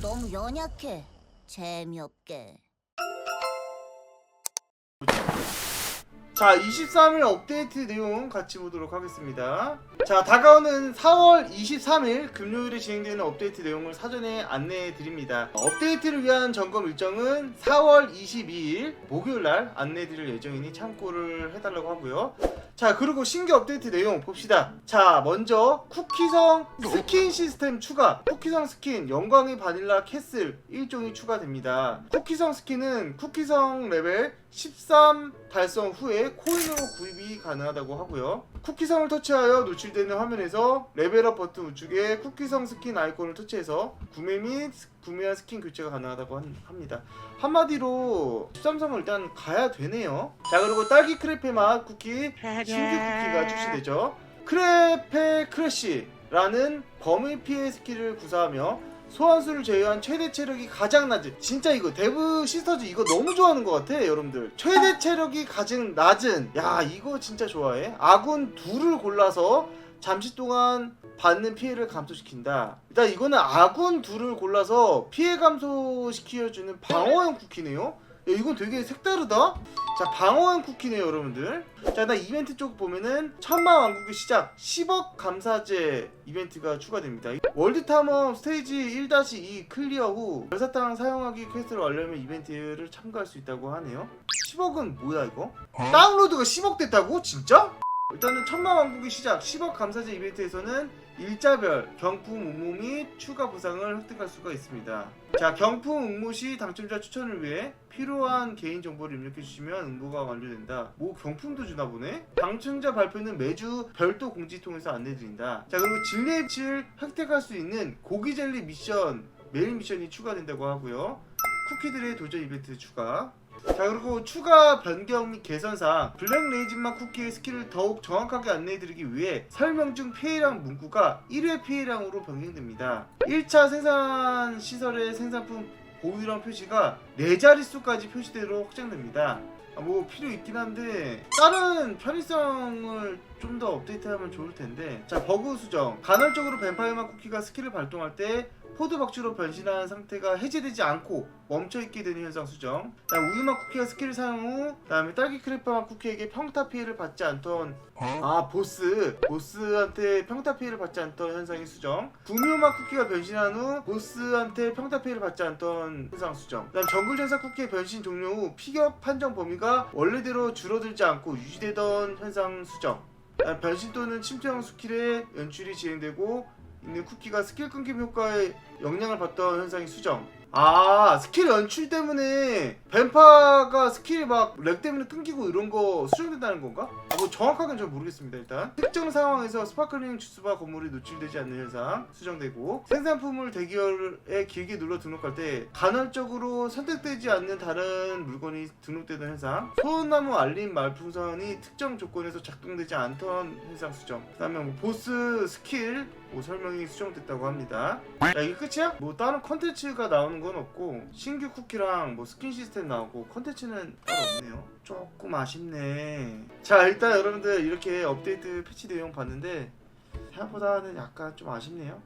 너무 연약해. 재미없게. 자, 23일 업데이트 내용 같이 보도록 하겠습니다. 자, 다가오는 4월 23일 금요일에 진행되는 업데이트 내용을 사전에 안내해 드립니다. 업데이트를 위한 점검 일정은 4월 22일 목요일 날 안내해 드릴 예정이니 참고를 해달라고 하고요. 자, 그리고 신규 업데이트 내용 봅시다. 자, 먼저 쿠키성 스킨 시스템 추가. 쿠키성 스킨 영광의 바닐라 캐슬 1종이 추가됩니다. 쿠키성 스킨은 쿠키성 레벨 13 달성 후에 코인으로 구입이 가능하다고 하고요. 쿠키성을 터치하여 노출되는 화면에서 레벨업 버튼 우측에 쿠키성 스킨 아이콘을 터치해서 구매 및 구매한 스킨 교체가 가능하다고 한- 합니다. 한마디로 13성을 일단 가야 되네요. 자 그리고 딸기 크레페 맛 쿠키 신규 쿠키가 출시되죠. 크레페 크래쉬라는 범위 피해 스킬을 구사하며 소환수를 제외한 최대 체력이 가장 낮은 진짜 이거 데브 시스터즈 이거 너무 좋아하는 것 같아 여러분들. 최대 체력이 가장 낮은 야 이거 진짜 좋아해. 아군 둘을 골라서 잠시 동안 받는 피해를 감소시킨다. 일단 이거는 아군 둘을 골라서 피해 감소시켜주는 방어형 쿠키네요. 야, 이건 되게 색다르다 자 방어형 쿠키네요 여러분들 자 일단 이벤트 쪽 보면은 천만 왕국의 시작 10억 감사제 이벤트가 추가됩니다 월드 탐험 스테이지 1-2 클리어 후 별사탕 사용하기 퀘스트를 완료하면 이벤트를 참가할 수 있다고 하네요 10억은 뭐야 이거? 다운로드가 10억 됐다고? 진짜? 일단은 천만 왕국의 시작 10억 감사제 이벤트에서는 일자별 경품 응모 및 추가 보상을 획득할 수가 있습니다. 자 경품 응모 시 당첨자 추천을 위해 필요한 개인 정보를 입력해 주시면 응모가 완료된다. 뭐 경품도 주나 보네? 당첨자 발표는 매주 별도 공지 통해서 안내드린다. 자 그리고 진례입치를 획득할 수 있는 고기 젤리 미션 메인 미션이 추가된다고 하고요. 쿠키들의 도전 이벤트 추가. 자 그리고 추가 변경 및 개선사항. 블랙 레이진만 쿠키의 스킬을 더욱 정확하게 안내해드리기 위해 설명 중 피해량 문구가 1회 피해량으로 변경됩니다. 1차 생산 시설의 생산품 보유량 표시가 4자릿수까지 표시되도록 확장됩니다. 아, 뭐 필요 있긴 한데 다른 편의성을 좀 더 업데이트하면 좋을 텐데. 자 버그 수정. 간헐적으로 뱀파이어맛 쿠키가 스킬을 발동할 때 포드 박쥐로 변신한 상태가 해제되지 않고 멈춰있게 되는 현상 수정. 우유맛 쿠키가 스킬을 사용 후 그다음에 딸기 크레파맛 쿠키에게 평타 피해를 받지 않던 아 보스. 보스한테 평타 피해를 받지 않던 현상의 수정. 구미호맛 쿠키가 변신한 후 보스한테 평타 피해를 받지 않던 현상 수정. 그다음 정글 전사 쿠키의 변신 종료 후 피겨 판정 범위가 원래대로 줄어들지 않고 유지되던 현상 수정. 변신 또는 침투형 스킬의 연출이 진행되고 있는 쿠키가 스킬 끊김 효과에 영향을 받던 현상이 수정. 아 스킬 연출 때문에 뱀파가 스킬이 막 렉 때문에 끊기고 이런 거 수정된다는 건가? 아, 뭐 정확하게는 잘 모르겠습니다 일단 특정 상황에서 스파클링 주스바 건물이 노출되지 않는 현상 수정되고 생산품을 대기열에 길게 눌러 등록할 때 간헐적으로 선택되지 않는 다른 물건이 등록되는 현상 소나무 알림 말풍선이 특정 조건에서 작동되지 않던 현상 수정 그 다음에 뭐 보스 스킬 뭐 설명이 수정됐다고 합니다 야 이게 끝이야? 뭐 다른 컨텐츠가 나오는 건 없고 신규 쿠키랑 뭐 스킨 시스템 나오고 컨텐츠는 따로 없네요. 조금 아쉽네. 자 일단 여러분들 이렇게 업데이트 패치 내용 봤는데 생각보다는 약간 좀 아쉽네요